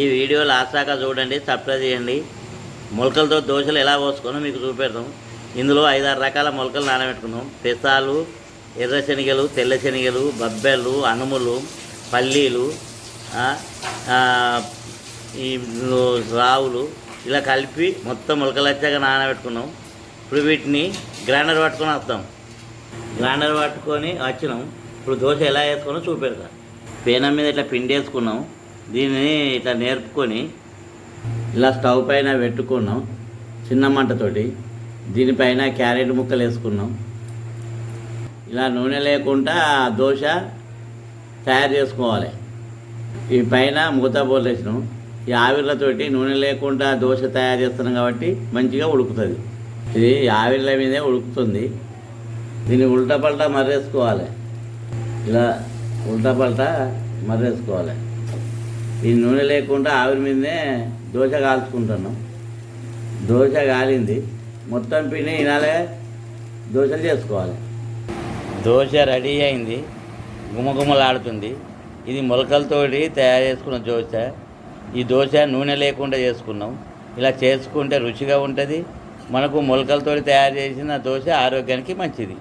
ఈ video last దాకా చూడండి సబ్స్క్రైబ్ చేయండి. మొలకలతో దోశలు ఎలా పోసుకున్నా మీకు చూపెడతాం. ఇందులో ఐదారు రకాల మొలకలు నానబెట్టుకున్నాం పెసాలు ఎర్ర శనగలు తెల్ల శనగలు బబ్బెలు అనుములు పల్లీలు ఈ రావులు ఇలా కలిపి మొత్తం మొలకలు వచ్చాక నానబెట్టుకున్నాం. ఇప్పుడు వీటిని గ్రైండర్ పట్టుకొని వస్తాం. గ్రైండర్ పట్టుకొని వచ్చినాం. ఇప్పుడు దోశ ఎలా వేసుకున్నా చూపెడతాం. పేనం మీద ఇట్లా పిండి వేసుకున్నాం. దీనిని ఇట్లా నేర్పుకొని ఇలా స్టవ్ పైన పెట్టుకున్నాం చిన్న మంటతోటి. దీనిపైన క్యారెట్ ముక్కలు వేసుకున్నాం. ఇలా నూనె లేకుండా దోశ తయారు చేసుకోవాలి. ఈ పైన మూత పోలేసినాం. ఈ ఆవిర్లతోటి నూనె లేకుండా దోశ తయారు చేస్తున్నాం కాబట్టి మంచిగా ఉడుకుతుంది. ఇది ఆవిర్ల మీదే ఉడుకుతుంది. దీన్ని ఉల్టా పల్టా మర్రేసుకోవాలి. ఇలా ఉల్టా పల్టా మర్రేసుకోవాలి. ఈ నూనె లేకుండా ఆవిరి మీదనే దోశ కాల్చుకుంటున్నాం. దోశ కాలింది. మొత్తం పిండి ఇనాలే దోశలు చేసుకోవాలి. దోశ రెడీ అయింది. గుమగుమలాడుతుంది. ఇది మొలకలతోటి తయారు చేసుకున్న దోశ. ఈ దోశ నూనె లేకుండా చేసుకున్నాం. ఇలా చేసుకుంటే రుచిగా ఉంటుంది. మనకు మొలకలతోటి తయారు చేసిన దోశ ఆరోగ్యానికి మంచిది.